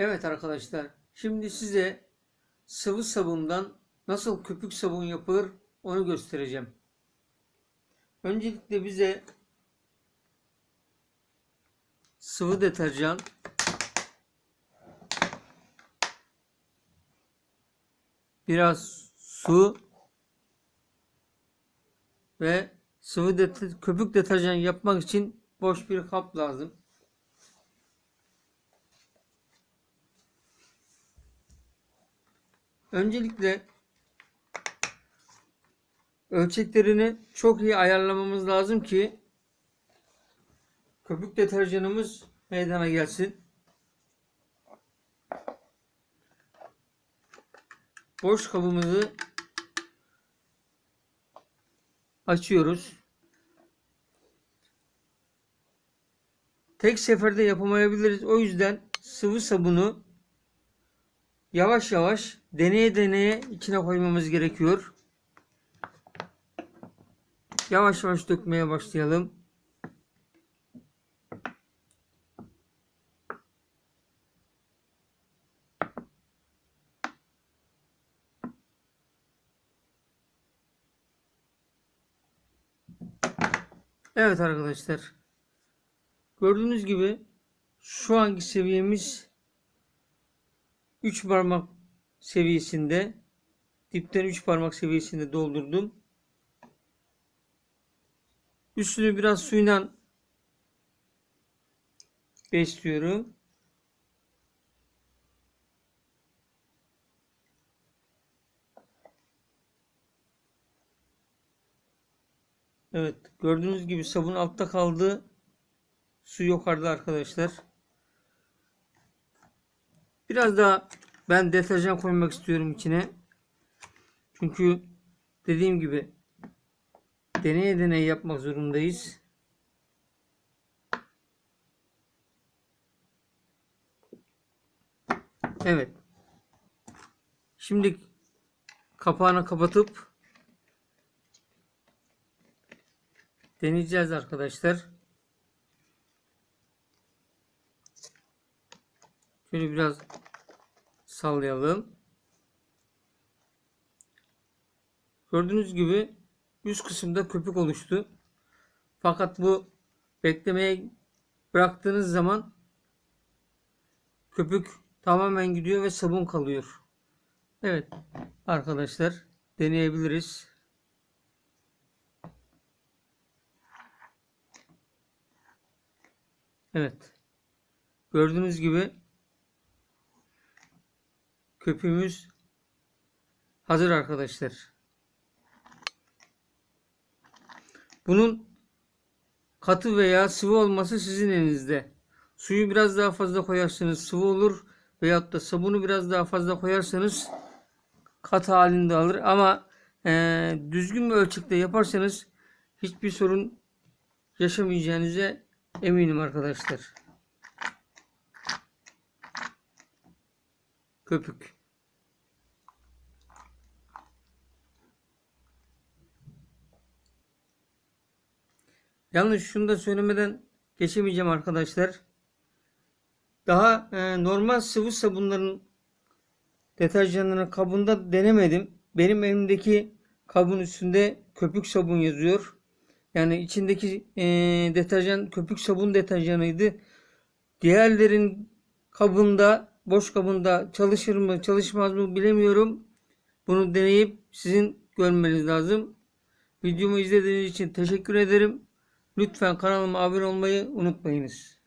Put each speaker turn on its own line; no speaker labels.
Evet arkadaşlar, şimdi size sıvı sabundan nasıl köpük sabun yapılır onu göstereceğim. Öncelikle bize sıvı deterjan, biraz su ve sıvı det köpük deterjan yapmak için boş bir kap lazım. Öncelikle ölçeklerini çok iyi ayarlamamız lazım ki köpük deterjanımız meydana gelsin. Boş kabımızı açıyoruz. Tek seferde yapamayabiliriz. O yüzden sıvı sabunu yavaş yavaş deneye deneye içine koymamız gerekiyor. Yavaş yavaş dökmeye başlayalım. Evet arkadaşlar. Gördüğünüz gibi şu anki seviyemiz 3 parmak seviyesinde dipten 3 parmak seviyesinde doldurdum. Üstünü biraz suyla besliyorum. Evet gördüğünüz gibi sabun altta kaldı. Su yukarıda arkadaşlar. Biraz daha ben deterjan koymak istiyorum içine. Çünkü dediğim gibi deneye deneye yapmak zorundayız. Evet. Şimdi kapağını kapatıp deneyeceğiz arkadaşlar. Şöyle biraz sallayalım. Gördüğünüz gibi üst kısımda köpük oluştu. Fakat bu beklemeye bıraktığınız zaman köpük tamamen gidiyor ve sabun kalıyor. Evet arkadaşlar deneyebiliriz. Evet. Gördüğünüz gibi köpüğümüz hazır arkadaşlar. Bunun katı veya sıvı olması sizin elinizde. Suyu biraz daha fazla koyarsanız sıvı olur veyahut da sabunu biraz daha fazla koyarsanız katı halinde alır. Ama e, düzgün bir ölçekte yaparsanız hiçbir sorun yaşamayacağınıza eminim arkadaşlar. Köpük. Yalnız şunu da söylemeden geçemeyeceğim arkadaşlar. Daha e, normal sıvı sabunların deterjanlarını kabında denemedim. Benim elimdeki kabın üstünde köpük sabun yazıyor. Yani içindeki e, deterjan köpük sabun deterjanıydı. Diğerlerin kabında boş kabında çalışır mı çalışmaz mı bilemiyorum. Bunu deneyip sizin görmeniz lazım. Videomu izlediğiniz için teşekkür ederim. Lütfen kanalıma abone olmayı unutmayınız.